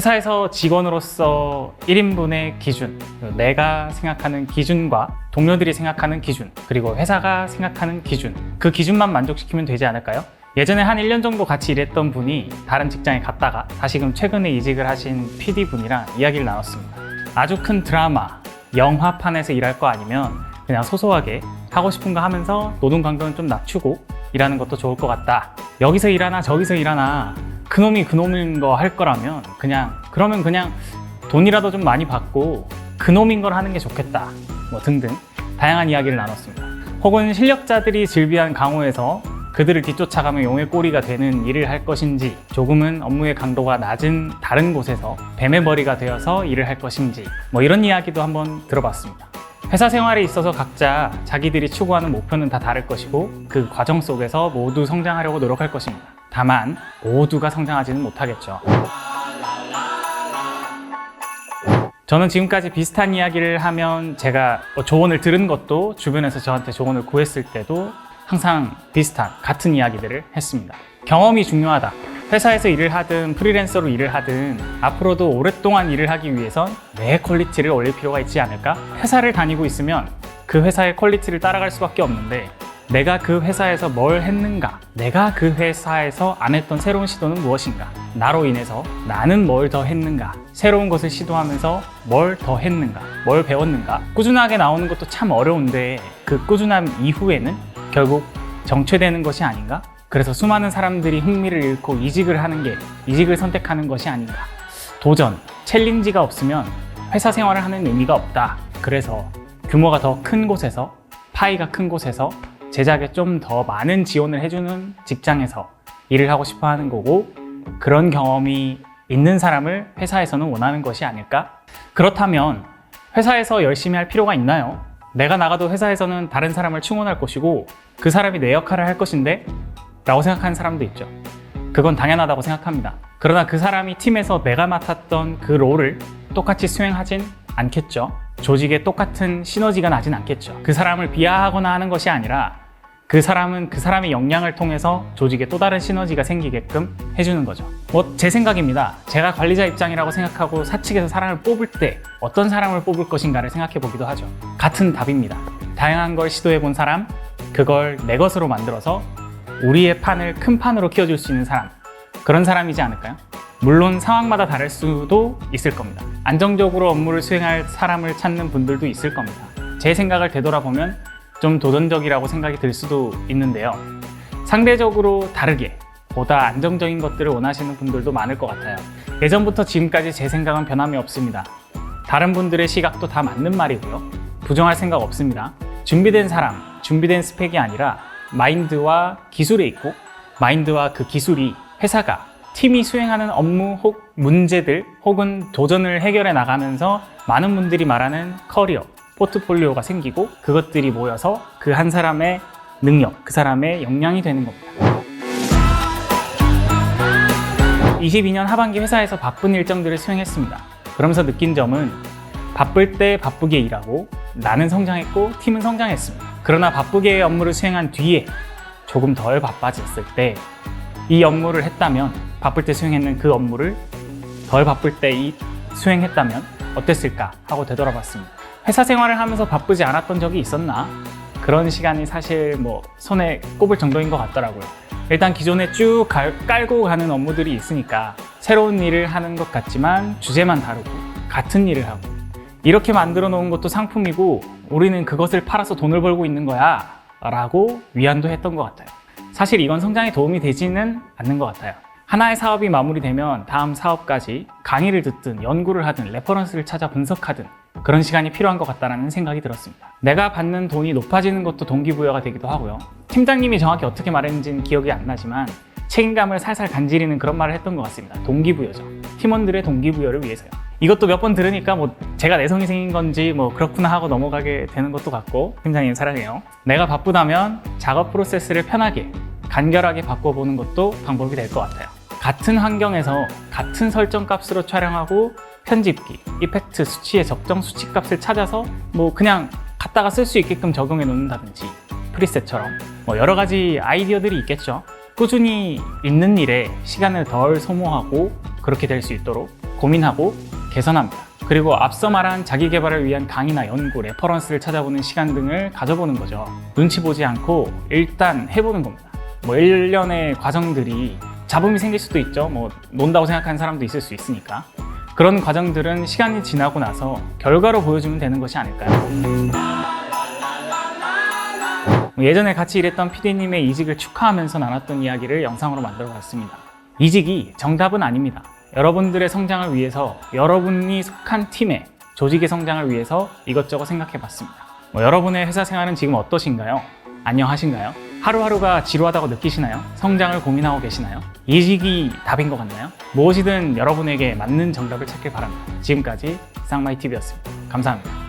회사에서 직원으로서 1인분의 기준, 내가 생각하는 기준과 동료들이 생각하는 기준, 그리고 회사가 생각하는 기준, 그 기준만 만족시키면 되지 않을까요? 예전에 한 1년 정도 같이 일했던 분이 다른 직장에 갔다가 다시금 최근에 이직을 하신 PD분이랑 이야기를 나눴습니다. 아주 큰 드라마, 영화판에서 일할 거 아니면 그냥 소소하게 하고 싶은 거 하면서 노동 강도는 좀 낮추고 일하는 것도 좋을 것 같다. 여기서 일하나 저기서 일하나 그놈이 그놈인 거 할 거라면 그냥 그러면 그냥 돈이라도 좀 많이 받고 그놈인 걸 하는 게 좋겠다. 뭐 등등 다양한 이야기를 나눴습니다. 혹은 실력자들이 즐비한 강호에서 그들을 뒤쫓아가며 용의 꼬리가 되는 일을 할 것인지 조금은 업무의 강도가 낮은 다른 곳에서 뱀의 머리가 되어서 일을 할 것인지 뭐 이런 이야기도 한번 들어봤습니다. 회사 생활에 있어서 각자 자기들이 추구하는 목표는 다 다를 것이고 그 과정 속에서 모두 성장하려고 노력할 것입니다. 다만 모두가 성장하지는 못하겠죠. 저는 지금까지 비슷한 이야기를 하면 제가 뭐 조언을 들은 것도 주변에서 저한테 조언을 구했을 때도 항상 비슷한 같은 이야기들을 했습니다. 경험이 중요하다. 회사에서 일을 하든 프리랜서로 일을 하든 앞으로도 오랫동안 일을 하기 위해선 내 퀄리티를 올릴 필요가 있지 않을까? 회사를 다니고 있으면 그 회사의 퀄리티를 따라갈 수밖에 없는데 내가 그 회사에서 뭘 했는가? 내가 그 회사에서 안 했던 새로운 시도는 무엇인가? 나로 인해서 나는 뭘 더 했는가? 새로운 것을 시도하면서 뭘 더 했는가? 뭘 배웠는가? 꾸준하게 나오는 것도 참 어려운데 그 꾸준함 이후에는 결국 정체되는 것이 아닌가? 그래서 수많은 사람들이 흥미를 잃고 이직을 하는 게 이직을 선택하는 것이 아닌가? 도전, 챌린지가 없으면 회사 생활을 하는 의미가 없다. 그래서 규모가 더 큰 곳에서 파이가 큰 곳에서 제작에 좀 더 많은 지원을 해주는 직장에서 일을 하고 싶어 하는 거고 그런 경험이 있는 사람을 회사에서는 원하는 것이 아닐까? 그렇다면 회사에서 열심히 할 필요가 있나요? 내가 나가도 회사에서는 다른 사람을 충원할 것이고 그 사람이 내 역할을 할 것인데 라고 생각하는 사람도 있죠. 그건 당연하다고 생각합니다. 그러나 그 사람이 팀에서 내가 맡았던 그 롤을 똑같이 수행하진 않겠죠. 조직에 똑같은 시너지가 나진 않겠죠. 그 사람을 비하하거나 하는 것이 아니라 그 사람은 그 사람의 역량을 통해서 조직에 또 다른 시너지가 생기게끔 해주는 거죠. 뭐 제 생각입니다. 제가 관리자 입장이라고 생각하고 사측에서 사람을 뽑을 때 어떤 사람을 뽑을 것인가를 생각해 보기도 하죠. 같은 답입니다. 다양한 걸 시도해 본 사람, 그걸 내 것으로 만들어서 우리의 판을 큰 판으로 키워줄 수 있는 사람, 그런 사람이지 않을까요? 물론 상황마다 다를 수도 있을 겁니다. 안정적으로 업무를 수행할 사람을 찾는 분들도 있을 겁니다. 제 생각을 되돌아보면 좀 도전적이라고 생각이 들 수도 있는데요. 상대적으로 다르게 보다 안정적인 것들을 원하시는 분들도 많을 것 같아요. 예전부터 지금까지 제 생각은 변함이 없습니다. 다른 분들의 시각도 다 맞는 말이고요. 부정할 생각 없습니다. 준비된 사람, 준비된 스펙이 아니라 마인드와 기술에 있고 마인드와 그 기술이 회사가 팀이 수행하는 업무 혹 문제들 혹은 도전을 해결해 나가면서 많은 분들이 말하는 커리어, 포트폴리오가 생기고 그것들이 모여서 그 한 사람의 능력, 그 사람의 역량이 되는 겁니다. 22년 하반기 회사에서 바쁜 일정들을 수행했습니다. 그러면서 느낀 점은 바쁠 때 바쁘게 일하고 나는 성장했고 팀은 성장했습니다. 그러나 바쁘게 업무를 수행한 뒤에 조금 덜 바빠졌을 때 이 업무를 했다면 바쁠 때 수행했는 그 업무를 덜 바쁠 때이 수행했다면 어땠을까 하고 되돌아봤습니다. 회사 생활을 하면서 바쁘지 않았던 적이 있었나? 그런 시간이 사실 뭐 손에 꼽을 정도인 것 같더라고요. 일단 기존에 쭉 갈- 깔고 가는 업무들이 있으니까 새로운 일을 하는 것 같지만 주제만 다르고 같은 일을 하고 이렇게 만들어 놓은 것도 상품이고 우리는 그것을 팔아서 돈을 벌고 있는 거야 라고 위안도 했던 것 같아요. 사실 이건 성장에 도움이 되지는 않는 것 같아요. 하나의 사업이 마무리되면 다음 사업까지 강의를 듣든 연구를 하든 레퍼런스를 찾아 분석하든 그런 시간이 필요한 것 같다는 생각이 들었습니다. 내가 받는 돈이 높아지는 것도 동기부여가 되기도 하고요. 팀장님이 정확히 어떻게 말했는지는 기억이 안 나지만 책임감을 살살 간지리는 그런 말을 했던 것 같습니다. 동기부여죠. 팀원들의 동기부여를 위해서요. 이것도 몇 번 들으니까 뭐 제가 내성이 생긴 건지 뭐 그렇구나 하고 넘어가게 되는 것도 같고 팀장님 사랑해요. 내가 바쁘다면 작업 프로세스를 편하게 간결하게 바꿔보는 것도 방법이 될 것 같아요. 같은 환경에서 같은 설정 값으로 촬영하고 편집기, 이펙트 수치의 적정 수치 값을 찾아서 뭐 그냥 갖다가 쓸 수 있게끔 적용해 놓는다든지 프리셋처럼 뭐 여러 가지 아이디어들이 있겠죠. 꾸준히 있는 일에 시간을 덜 소모하고 그렇게 될 수 있도록 고민하고 개선합니다. 그리고 앞서 말한 자기 개발을 위한 강의나 연구, 레퍼런스를 찾아보는 시간 등을 가져보는 거죠. 눈치 보지 않고 일단 해보는 겁니다. 뭐 1년의 과정들이 잡음이 생길 수도 있죠. 뭐 논다고 생각하는 사람도 있을 수 있으니까. 그런 과정들은 시간이 지나고 나서 결과로 보여주면 되는 것이 아닐까요? 뭐 예전에 같이 일했던 PD님의 이직을 축하하면서 나눴던 이야기를 영상으로 만들어 봤습니다. 이직이 정답은 아닙니다. 여러분들의 성장을 위해서 여러분이 속한 팀의 조직의 성장을 위해서 이것저것 생각해 봤습니다. 뭐 여러분의 회사 생활은 지금 어떠신가요? 안녕하신가요? 하루하루가 지루하다고 느끼시나요? 성장을 고민하고 계시나요? 이직이 답인 것 같나요? 무엇이든 여러분에게 맞는 정답을 찾길 바랍니다. 지금까지 쌍마이TV였습니다. 감사합니다.